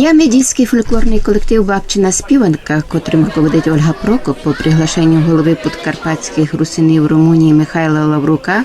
Дня медійський фольклорний колектив Бабчина співанка, котрим руководить Ольга Прокоп по приглашенню голови подкарпатських русинів Румунії Михайла Лаврука,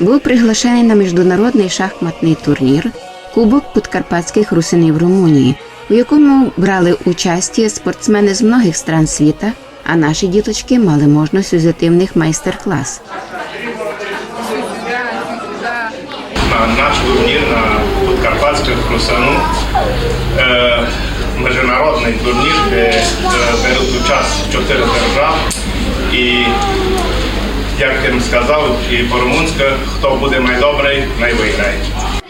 був приглашений на міжнародний шахматний турнір Кубок подкарпатських русинів Румунії, у якому брали участі спортсмени з многих стран світа, а наші діточки мали можливість взяти в них майстер-клас. Наш турнір на Карпатських Крусану, е, міжнародний турнір, де е, беруть участь чотири держави. І як їм сказав, і по-румунськи, хто буде найдобрий, найвиграє.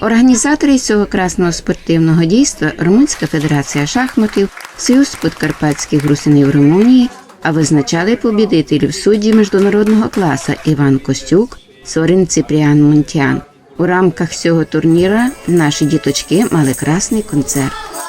Організатори цього красного спортивного дійства Румунська федерація шахматів, Союз Подкарпатських грусинів Румунії, а визначали побідителів судді міжнародного класу Іван Костюк, Сорин Ципріан Монтян. У рамках цього турніра наші діточки мали красний концерт.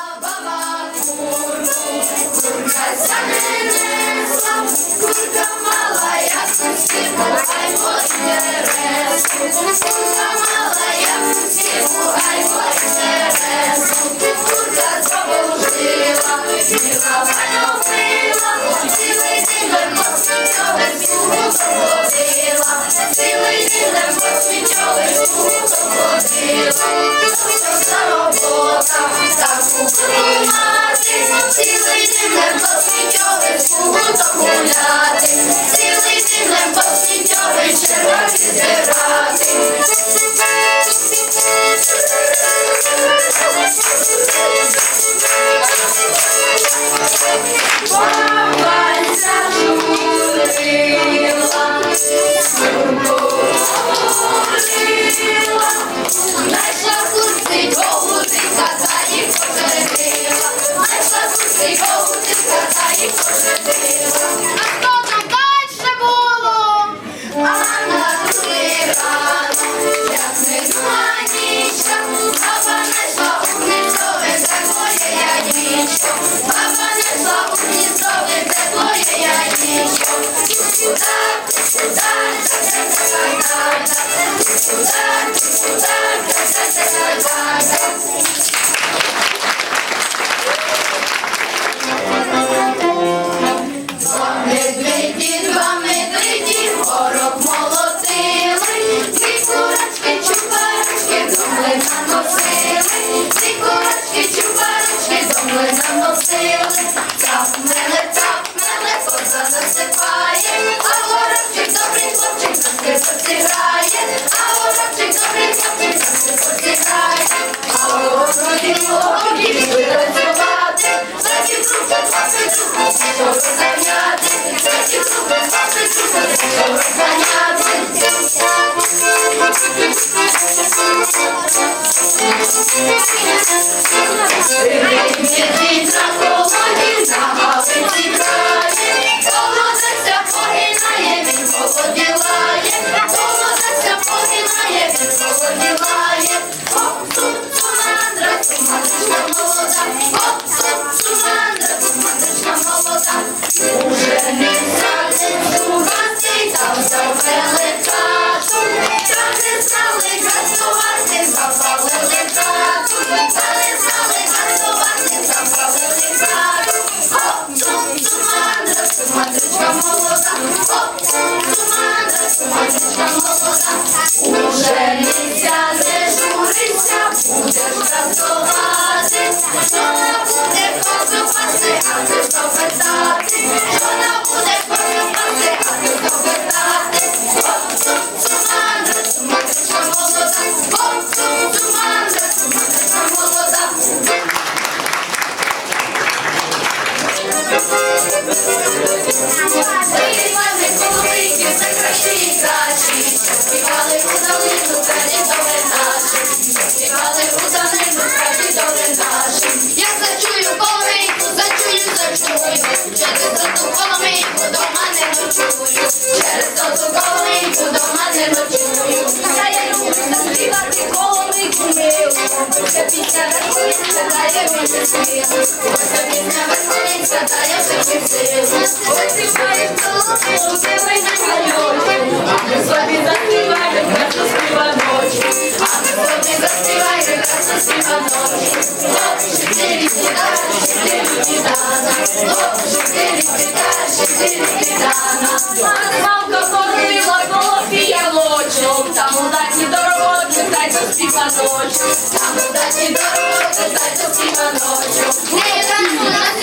Там удачі дорога. Дай то співаночок, там у даті дорогочих, дай то співаночок. Не рано на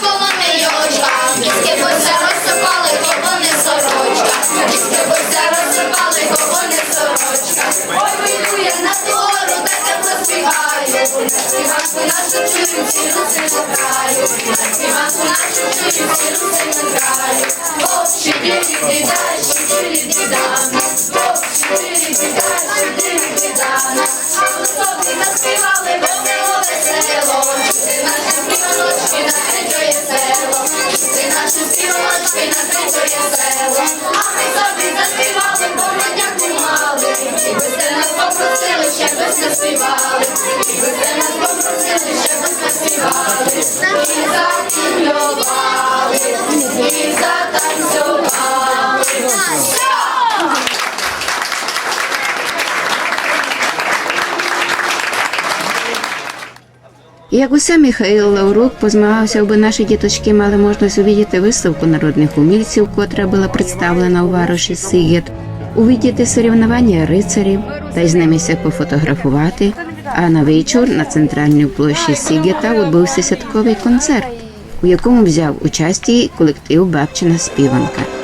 коло кого не сорочка, міське бося розсипали, сорочка. Ой, вийду на гору, так я заспіваю, співанку нашу чую, всі руси на краю, співанку нашу чую, всі руси на краю. Оп, щирі ми заспівали, бо ми дяку Усе Михайло Лаврук позмагався, аби наші діточки мали можливість увідіти виставку народних умільців, котра була представлена у вароші Сигет, увідіти соревнування рицарів та й з ними пофотографувати. А на вечір на центральній площі Сігета відбувся святковий концерт, у якому взяв участь колектив Бабчина співанка.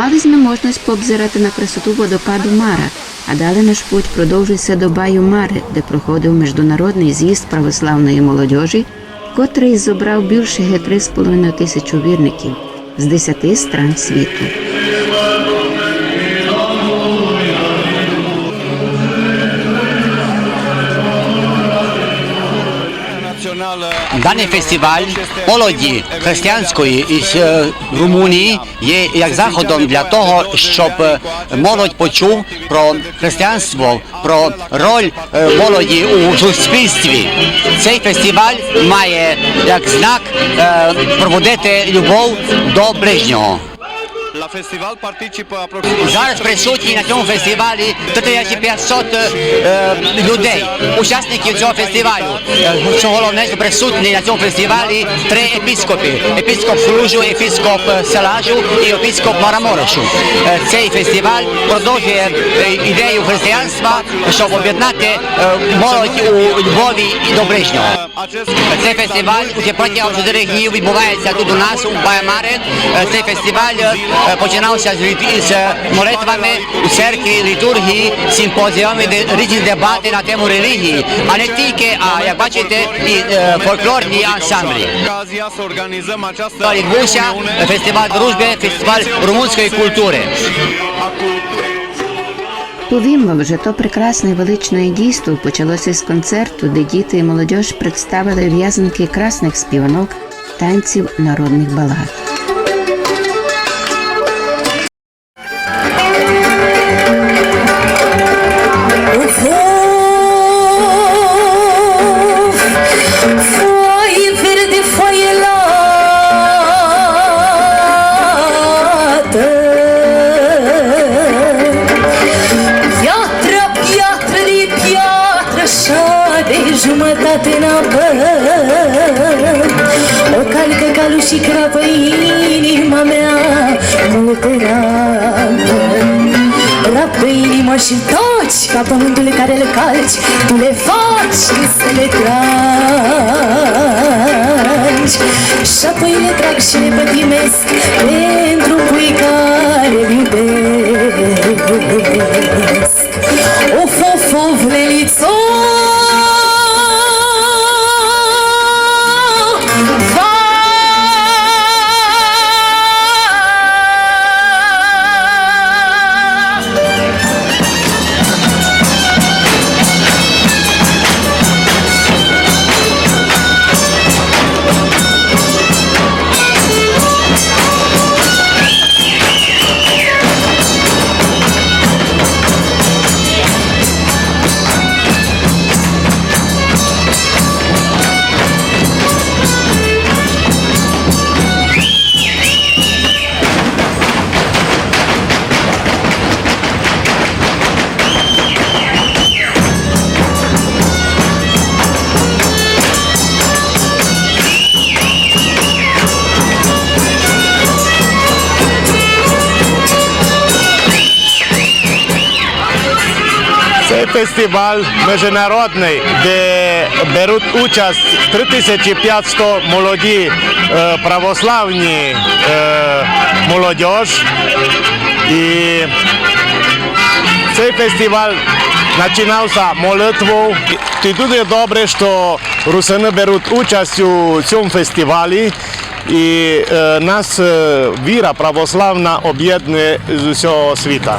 Мали ми можливість пообзирати на красоту водопаду Мара, а далі наш путь продовжився до Баю Мари, де проходив міжнародний з'їзд православної молодіжі, котрий зібрав більше 3,5 тисячу вірників з 10 стран світу. Даний фестиваль молоді християнської із е, Румунії є як заходом для того, щоб е, молодь почув про християнство, про роль е, молоді у суспільстві. Цей фестиваль має як знак проводити любов до ближнього. La festival participă aproximativ Зараз присутні на цьому фестивалі 3500 е, людей, учасників цього фестивалю. Що головне, що присутні на цьому фестивалі три епіскопи: епіскоп Служу, епіскоп Селажу і епіскоп Мараморешу. Цей фестиваль продовжує ідею християнства, щоб об'єднати молодь у любові і до ближнього. Acest Цей фестиваль уже протягом чотирьох днів відбувається тут у нас у Баймаре. Е, Цей фестиваль е, починався з літ- з е, молитвами у церкві, літургії, симпозіями, де різні дебати на тему релігії, а не тільки, а як бачите, і е, фольклорні ансамблі. ocazia să organizăm această Відбувся reuniune фестиваль дружби, фестиваль румунської культури. A вам, вже то прекрасне величне дійство почалося з концерту, де діти і молодь представили в'язанки красних співанок, танців народних балад. Tragi Și apoi le trag și le pătimesc Pentru pui care le iubesc фестиваль міжнародний, де беруть участь 3500 молоді е, православні е, молодіж. І цей фестиваль починався молитвою. І дуже добре, що русини беруть участь у цьому фестивалі. І е, нас е, віра православна об'єднує з усього світу.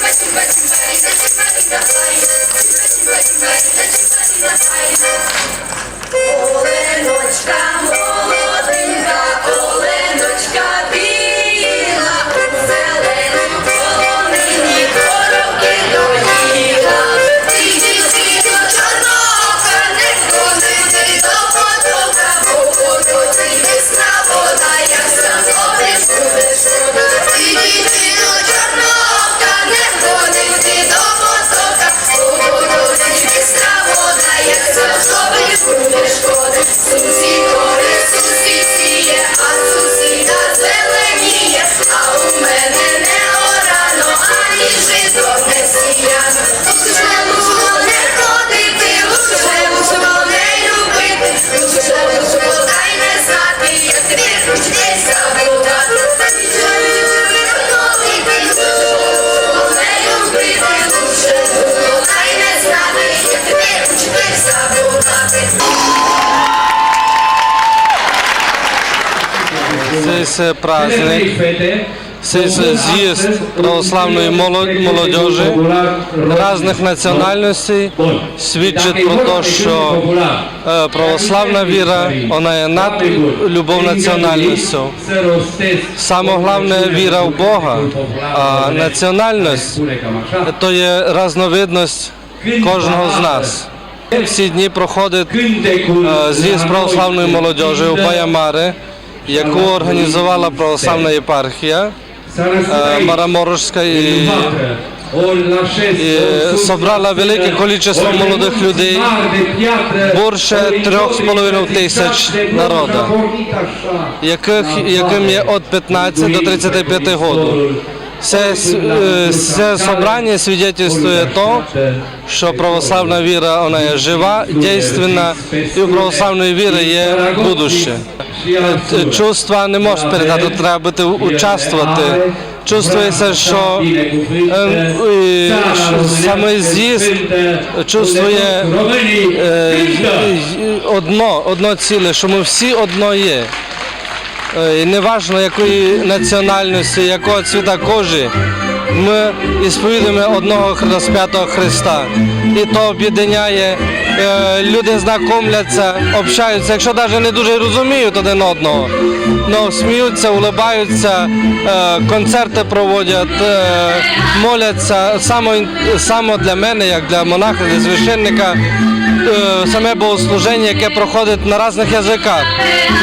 Bye. Се праздник, цей се з'їзд православної моло- молодежі різних національностей свідчить про те, що е, православна віра вона є над любов національністю. Саме головне віра в Бога, а національність то є різновидність кожного з нас. Всі дні проходить е, з'їзд православної молодежі у Баямари, яку організувала православна єпархія е, Мараморожська і, і собрала велике кількість молодих людей, більше трьох з половиною тисяч народу, яких, яким є від 15 до 35 років. Це, е, це собрання свідчує то, що православна віра вона є жива, дійственна, і у православної віри є будуще. Е, Чувства не можеш передати, треба бути участвувати. Чувствується, що е, саме з'їзд чувствує е, одно, одно ціле, що ми всі одно є. Е, І не важливо якої національності, якого цвіта кожи, ми ісповідуємо одного розп'ятого Христа. І то об'єднає, е, люди знайомляться, общаються, якщо навіть не дуже розуміють один одного, але сміються, улибаються, е, концерти проводять, моляться. Саме, саме для мене, як для монаха, для священника, саме богослуження, яке проходить на різних язиках.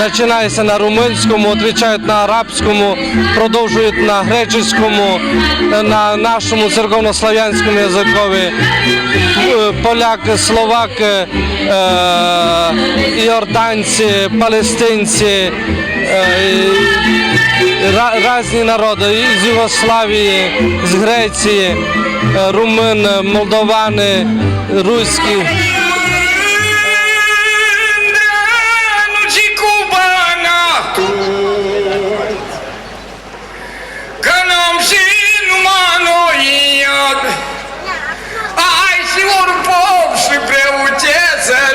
Починається на румунському, відповідають на арабському, продовжують на греческому, е, на нашому церковнослов'янському язикові. Е, Поляки, словаки, е, іорданці, палестинці, е, і ра- різні народи з Югославії, з Греції, е, румин, молдовани, руські.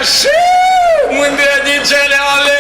și mândria din cele ale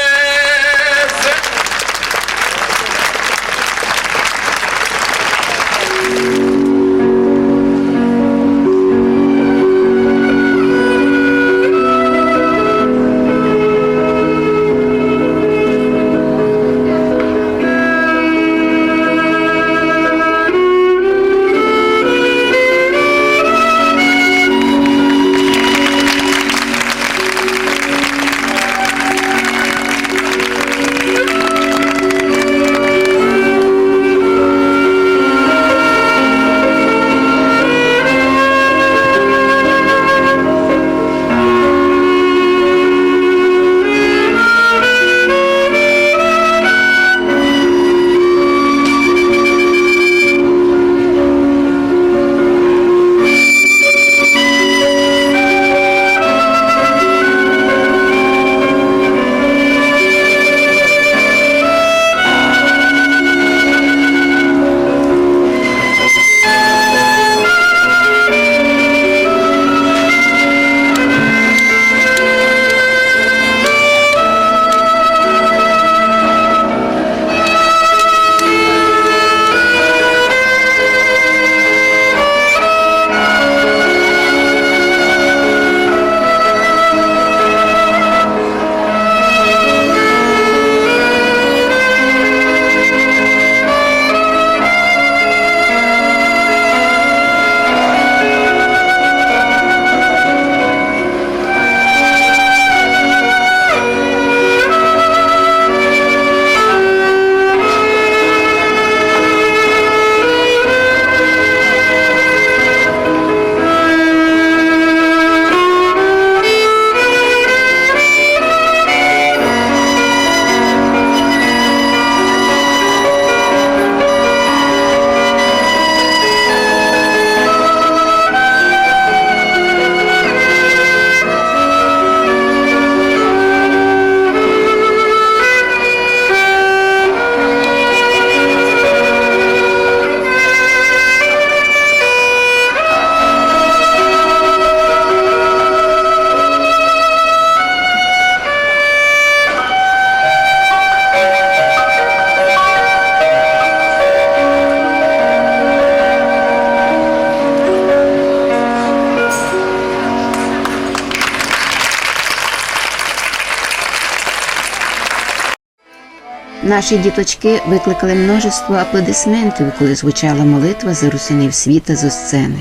Наші діточки викликали множество аплодисментів, коли звучала молитва за русинів світа зо сцени.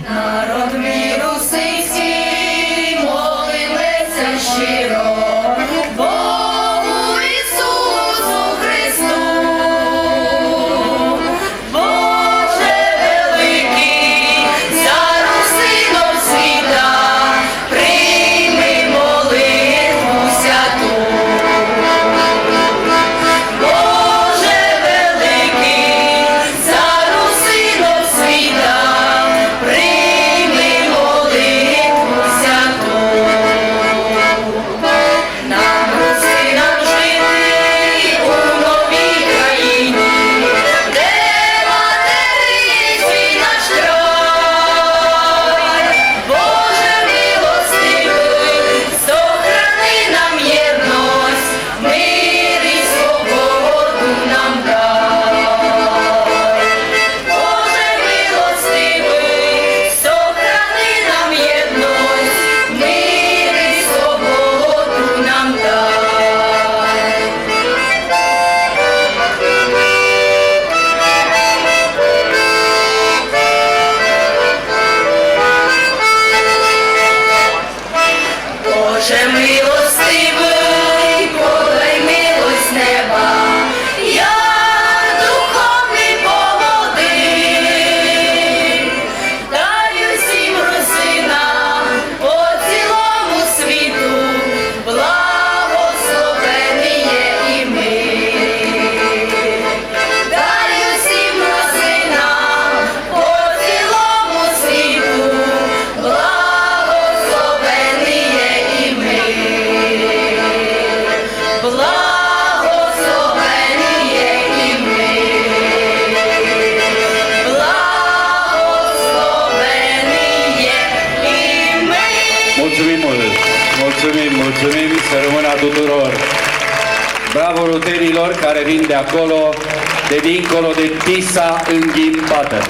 Bravo rutenilor care vin de acolo, de dincolo de Tisa înghimpată.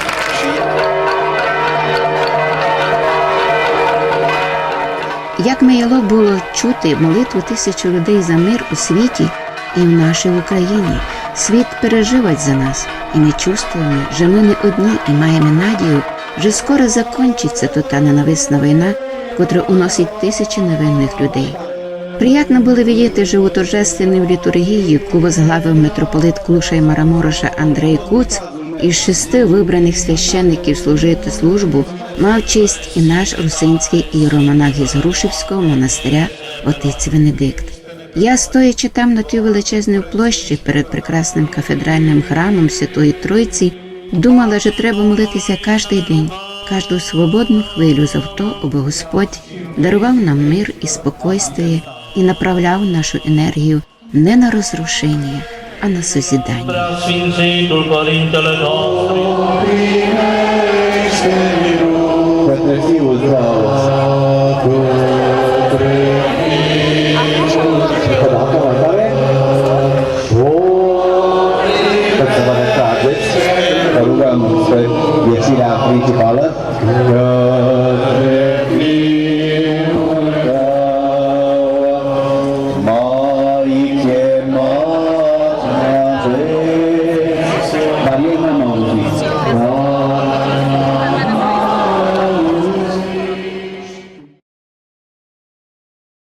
Як маяло було чути молитву тисячі людей за мир у світі і в нашій Україні. Світ переживать за нас, і ми чувствуємо, що ми не одні і маємо надію, що скоро закінчиться та ненависна війна, котра уносить тисячі невинних людей. Приятно було видіти живу торжественну літургію, яку возглавив митрополит Клушай Марамороша Андрей Куц із шести вибраних священників служити службу мав честь і наш русинський іеромонах із Грушівського монастиря отець Венедикт. Я, стоячи там на тій величезній площі перед прекрасним кафедральним храмом Святої Тройці, думала, що треба молитися кожний день, кожну свободну хвилю за то, аби Господь дарував нам мир і спокойствие і направляв нашу енергію не на розрушення, а на созідання. Sfințitul